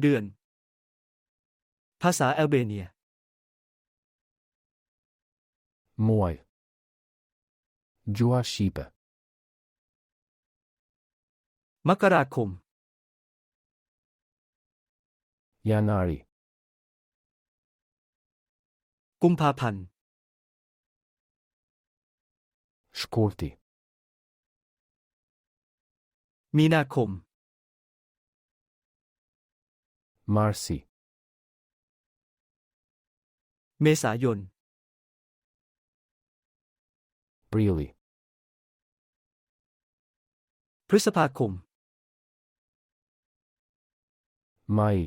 เดือน ภาษาแอลเบเนีย Muaj. Gjua Shqipe. มกราคม Janari. กุมภาพันธ์ Shkurti. มีนาคม Marsi. เมษายน Prili. พฤษภาคม Mai.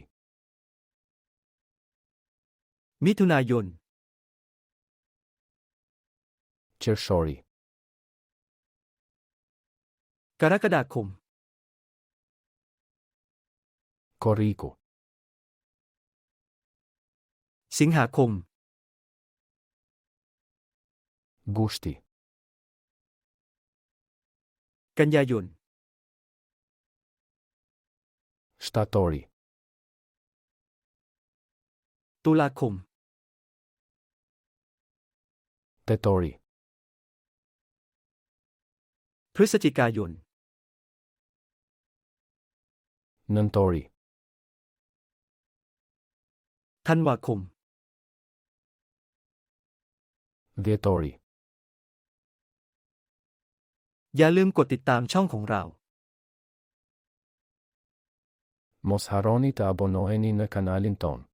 มิถุนายน Qershori. กรกฎาคม Koriku. สิงหาคม Gushti. กันยายน Shtatori. ตุลาคม Tetori. พฤศจิกายน Nëntori. ธันวาคม Dhjetori. อย่าลืมกดติดตามช่องของเรา Mos harroni të abonoheni në kanalin ton.